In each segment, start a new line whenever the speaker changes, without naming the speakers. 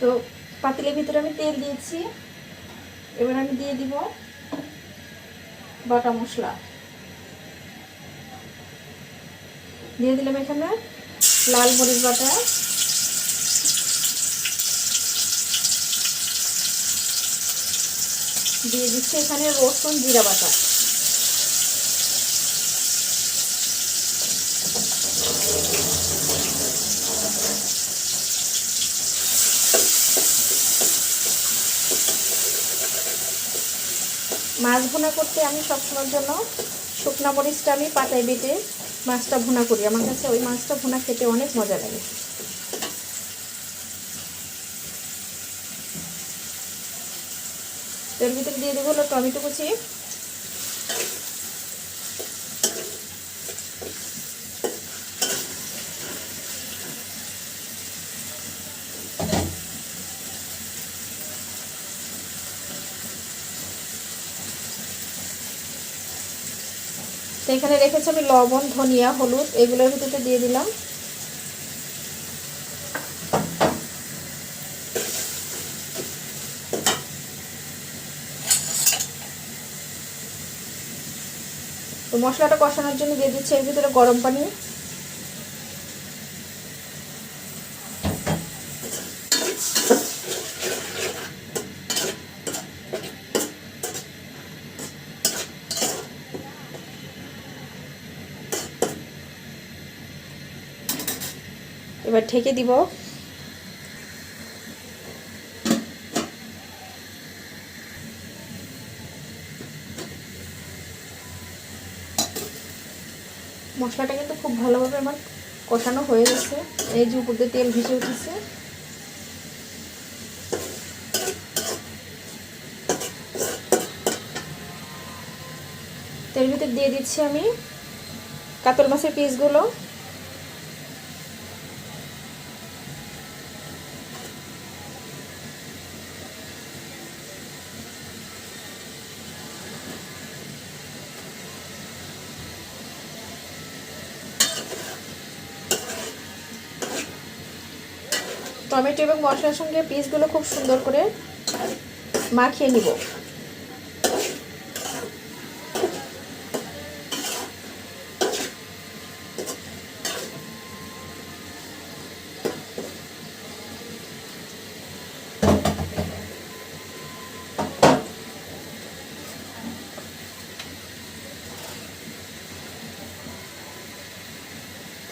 তো পাতিলের ভিতরে আমি তেল দিয়েছি। এবার আমি দিয়ে দিব বাটা মশলা। দিয়ে দিলাম এখানে লাল মরিচ বাটা। দিয়ে দিচ্ছি এখানে রসুন জিরা বাটা। মাছ ভুনা করতে আমি সবসময়ের জন্য শুকনা মরিচটা আমি পাতায় বেটে মাছটা ভুনা করি। আমার কাছে ওই মাছটা ভুনা খেতে অনেক মজা লাগে। এর ভিতরে দিয়ে দেবো হলো টমেটো কুচি। এখানে রেখেছি আমি লবণ, ধনিয়া, হলুদ, এগুলোর ভিতরে দিয়ে দিলাম। তো মশলাটা কষানোর জন্য দিয়ে দিচ্ছি এর ভিতরে গরম পানি। এবার ঢেকে দিব। মশলাটা কিন্তু খুব ভালোভাবে আমার কষানো হয়ে গেছে। এই যে উপর তেল ভেসে উঠেছে। তেল ভিতরে দিয়ে দিচ্ছি আমি কাতল মাছের পিসগুলো। টমেটো এবং মশলার সঙ্গে পিসগুলো খুব সুন্দর করে মাখিয়ে নিব।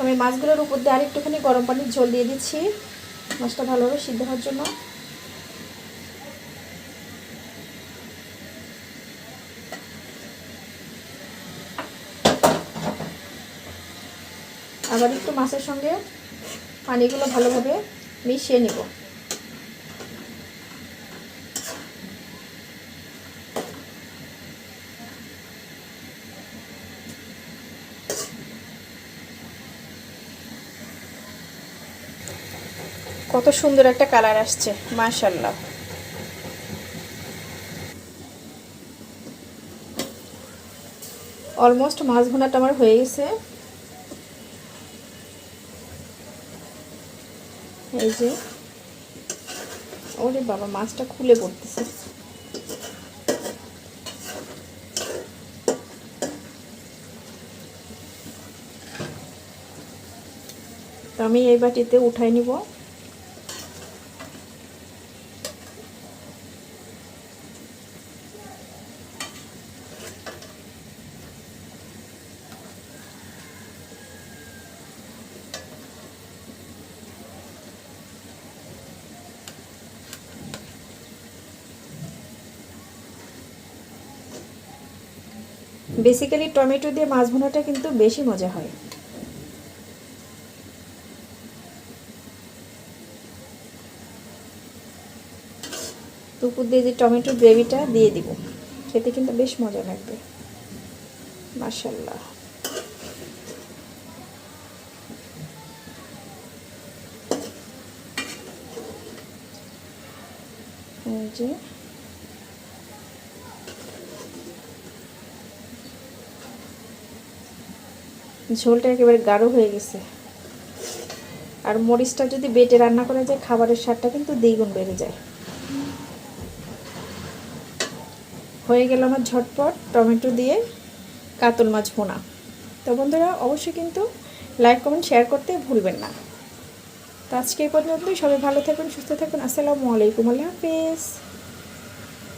আমি মাছগুলোর উপর দিয়ে আরেকটুখানি গরম পানির ঝোল দিয়ে দিচ্ছি। মাছটা ভালোভাবে সিদ্ধ হওয়ার জন্য। আবার একটু মাছের সঙ্গে পানিগুলো ভালোভাবে মিশিয়ে নিব। কত সুন্দর একটা কালার আসছে মাশাল্লাহ অলমোস্ট মাছ ভুনাটা আমার হয়ে গেছে। এই যে, ওরে বাবা, মাছটা খুলে পড়তেছে আমি এই বাটিতে উঠাই নিব। বেসিক্যালি টমেটো দিয়ে মাছ ভুনাটা কিন্তু বেশি মজা হয়। দুপুর দিয়ে যে টমেটোর গ্রেভিটা দিয়ে দিব, খেতে কিন্তু বেশ মজা লাগবে। মার্শাল্লাহ এই যে ঝোলটা একেবারে গাঢ় হয়ে গেছে। আর মরিচটা যদি বেটে রান্না করা যায়, খাবারের স্বাদটা কিন্তু দ্বিগুণ বেড়ে যায়। হয়ে গেল আমার ঝটপট টমেটো দিয়ে কাতল মাছ ভোনা। তো বন্ধুরা, অবশ্যই কিন্তু লাইক, কমেন্ট, শেয়ার করতে ভুলবেন না। তো আজকে এই পর্যন্তই। সবাই ভালো থাকুন, সুস্থ থাকুন। আসসালামু আলাইকুম। আল্লাহ হাফিজ।